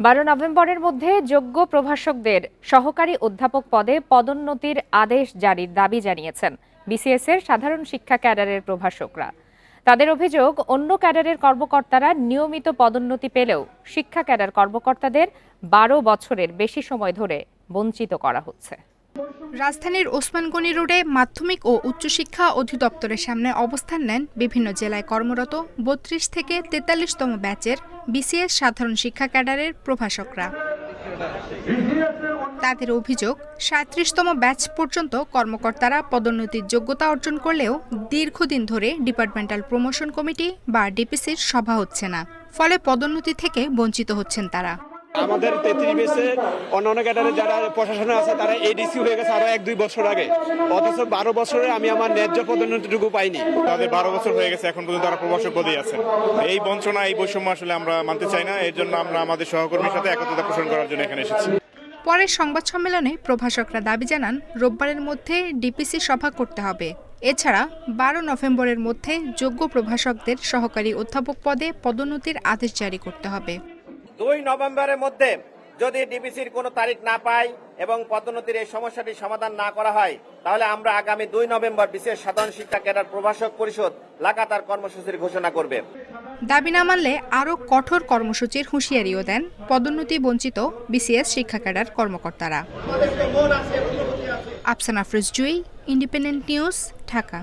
বারো নভেম্বরের মধ্যে যোগ্য প্রভাষকদের সহকারী অধ্যাপক পদে পদোন্নতির আদেশ জারির দাবি জানিয়েছেন বিসিএস এর সাধারণ শিক্ষা ক্যাডারের প্রভাষকরা। তাদের অভিযোগ, অন্য ক্যাডারের কর্মকর্তারা নিয়মিত পদোন্নতি পেলেও শিক্ষা ক্যাডার কর্মকর্তাদের বারো বছরের বেশি সময় ধরে বঞ্চিত করা হচ্ছে। রাজধানীর ওসমান গনি রোডে মাধ্যমিক ও উচ্চশিক্ষা অধিদপ্তরের সামনে অবস্থান নেন বিভিন্ন জেলায় কর্মরত বত্রিশ থেকে তেতাল্লিশতম ব্যাচের বিসিএস সাধারণ শিক্ষা ক্যাডারের প্রভাষকরা। তাদের অভিযোগ, সাঁত্রিশতম ব্যাচ পর্যন্ত কর্মকর্তারা পদোন্নতির যোগ্যতা অর্জন করলেও দীর্ঘদিন ধরে ডিপার্টমেন্টাল প্রমোশন কমিটি বা ডিপিসির সভা হচ্ছে না। ফলে পদোন্নতি থেকে বঞ্চিত হচ্ছেন তারা। আমাদের তেত্রিশ বেসে অন্যান্য ক্যাডারে যারা প্রশাসনে আছে তারা এডিসি হয়ে গেছে আরও এক দুই বছর আগে। অথচ বারো বছরে আমি আমার ন্যায্য পদোন্নতিটুকু পাইনি। তাদের বারো বছর হয়ে গেছে এখন পর্যন্ত তারা প্রবাসক পদেই আছেন। এই বঞ্চনা এই বৈষম্য আসলে আমরা মানতে চাই না এর জন্য আমরা আমাদের সহকর্মীর সাথে একত্রতা পোষণ করার জন্য এখানে এসেছি। পরে সংবাদ সম্মেলনে প্রভাষকরা দাবি জানান রোববারের মধ্যে ডিপিসি সভা করতে হবে। এছাড়া বারো নভেম্বরের মধ্যে যোগ্য প্রভাষকদের সহকারী অধ্যাপক পদে পদোন্নতির আদেশ জারি করতে হবে। দুই নভেম্বরের মধ্যে যদি ডিবিসির কোনো তারিখ না পাই এবং পদোন্নতির এই সমস্যাটি সমাধান না করা হয় তাহলে আমরা আগামী দুই নভেম্বর বিশেষ সাধারণ শিক্ষা ক্যাডার প্রভাষক পরিষদ লাগাতার কর্মসূচির ঘোষণা করবে। দাবি না মানলে আরও কঠোর কর্মসূচির হুঁশিয়ারিও দেন পদোন্নতি বঞ্চিত বিসিএস শিক্ষা ক্যাডার কর্মকর্তারা। Afsana Afroz Jui independent news Dhaka.